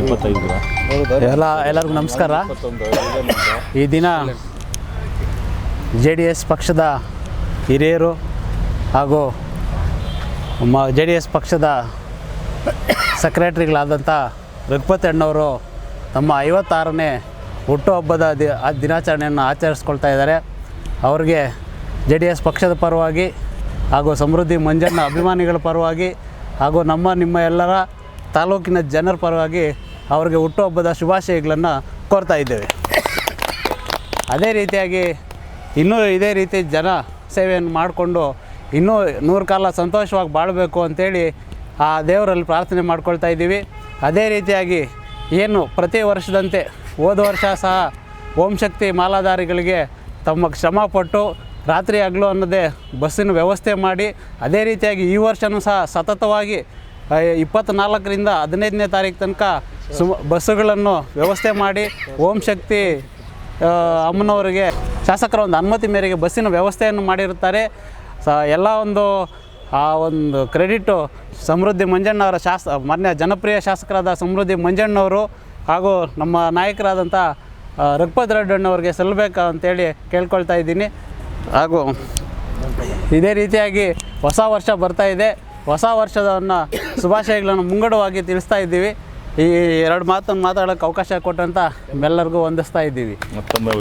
ಇಪ್ಪತ್ತೈದು ಎಲ್ಲ ಎಲ್ಲರಿಗೂ ನಮಸ್ಕಾರ. ಈ ದಿನ ಜೆ ಡಿ ಎಸ್ ಪಕ್ಷದ ಹಿರಿಯರು ಹಾಗೂ ಮ ಜೆ ಡಿ ಎಸ್ ಪಕ್ಷದ ಸೆಕ್ರೆಟ್ರಿಗಳಾದಂಥ ರಘುಪತಿ ಅಣ್ಣವರು ತಮ್ಮ ಐವತ್ತಾರನೇ ಹುಟ್ಟುಹಬ್ಬದ ದಿ ಆ ದಿನಾಚರಣೆಯನ್ನು ಆಚರಿಸ್ಕೊಳ್ತಾ ಇದ್ದಾರೆ. ಅವ್ರಿಗೆ ಜೆ ಡಿ ಎಸ್ ಪಕ್ಷದ ಪರವಾಗಿ ಹಾಗೂ ಸಮೃದ್ಧಿ ಮಂಜಣ್ಣ ಅಭಿಮಾನಿಗಳ ಪರವಾಗಿ ಹಾಗೂ ನಮ್ಮ ನಿಮ್ಮ ಎಲ್ಲರ ತಾಲೂಕಿನ ಜನರ ಪರವಾಗಿ ಅವರಿಗೆ ಹುಟ್ಟುಹಬ್ಬದ ಶುಭಾಶಯಗಳನ್ನು ಕೋರ್ತಾ ಇದ್ದೇವೆ. ಅದೇ ರೀತಿಯಾಗಿ ಇನ್ನೂ ಇದೇ ರೀತಿ ಜನ ಸೇವೆಯನ್ನು ಮಾಡಿಕೊಂಡು ಇನ್ನೂ ನೂರು ಕಾಲ ಸಂತೋಷವಾಗಿ ಬಾಳಬೇಕು ಅಂಥೇಳಿ ಆ ದೇವರಲ್ಲಿ ಪ್ರಾರ್ಥನೆ ಮಾಡ್ಕೊಳ್ತಾ ಇದ್ದೀವಿ. ಅದೇ ರೀತಿಯಾಗಿ ಏನು ಪ್ರತಿ ವರ್ಷದಂತೆ ಹೋದ ವರ್ಷ ಸಹ ಓಂ ಶಕ್ತಿ ಮಾಲಾಧಾರಿಗಳಿಗೆ ತಮ್ಮ ಶ್ರಮಪಟ್ಟು ರಾತ್ರಿ ಹಗಲು ಅನ್ನೋದೇ ಬಸ್ಸಿನ ವ್ಯವಸ್ಥೆ ಮಾಡಿ, ಅದೇ ರೀತಿಯಾಗಿ ಈ ವರ್ಷವೂ ಸಹ ಸತತವಾಗಿ ಇಪ್ಪತ್ತ್ನಾಲ್ಕರಿಂದ ಹದಿನೈದನೇ ತಾರೀಕು ತನಕ ಸುಮ ಬಸ್ಸುಗಳನ್ನು ವ್ಯವಸ್ಥೆ ಮಾಡಿ ಓಂ ಶಕ್ತಿ ಅಮ್ಮನವರಿಗೆ ಶಾಸಕರ ಒಂದು ಅನುಮತಿ ಮೇರೆಗೆ ಬಸ್ಸಿನ ವ್ಯವಸ್ಥೆಯನ್ನು ಮಾಡಿರುತ್ತಾರೆ. ಸ, ಎಲ್ಲ ಒಂದು, ಆ ಒಂದು ಕ್ರೆಡಿಟು ಸಮೃದ್ಧಿ ಮಂಜಣ್ಣವರ ಶಾಸ, ಮಾನ್ಯ ಜನಪ್ರಿಯ ಶಾಸಕರಾದ ಸಮೃದ್ಧಿ ಮಂಜಣ್ಣವರು ಹಾಗೂ ನಮ್ಮ ನಾಯಕರಾದಂಥ ರಘುಪತ್ ರೆಡ್ಡಣ್ಣವ್ರಿಗೆ ಸಲ್ಲಬೇಕು ಅಂತೇಳಿ ಕೇಳ್ಕೊಳ್ತಾ ಇದ್ದೀನಿ. ಹಾಗೂ ಇದೇ ರೀತಿಯಾಗಿ ಹೊಸ ವರ್ಷ ಬರ್ತಾ ಇದೆ. ಹೊಸ ವರ್ಷದವನ್ನು ಶುಭಾಶಯಗಳನ್ನು ಮುಂಗಡವಾಗಿ ತಿಳಿಸ್ತಾ ಇದ್ದೀವಿ. ಈ ಎರಡು ಮಾತನ್ನು ಮಾತಾಡೋಕ್ಕೆ ಅವಕಾಶ ಕೊಟ್ಟಂತ ಎಲ್ಲರಿಗೂ ವಂದಿಸ್ತಾ ಇದ್ದೀವಿ. ಮತ್ತೊಮ್ಮೆ